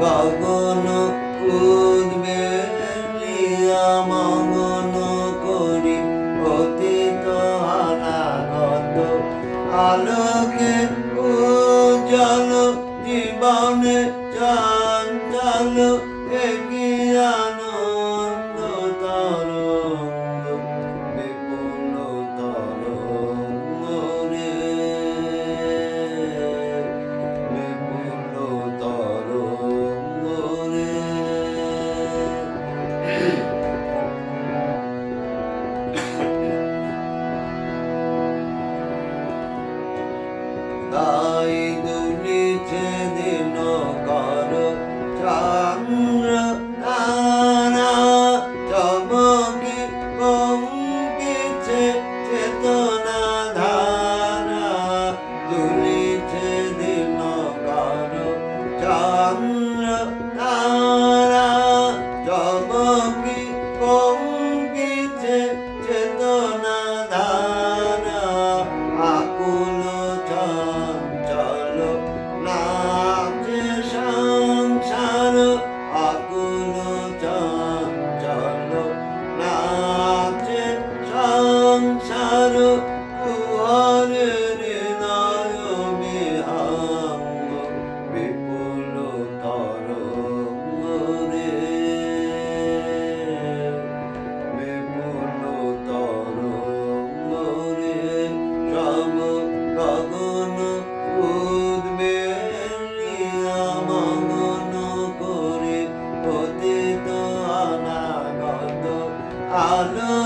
গগন উদ্বেলিয়া মগন করি অতীত অনাগত আলোকে উজ্জ্বল জীবনে চঞ্চল একই তাই দুলিছে দিন কর চন্দ্র তারা চমকে কমকেছে চেতনা ধারা। দুলিছে দিন কর চন্দ্র তারা আলোকে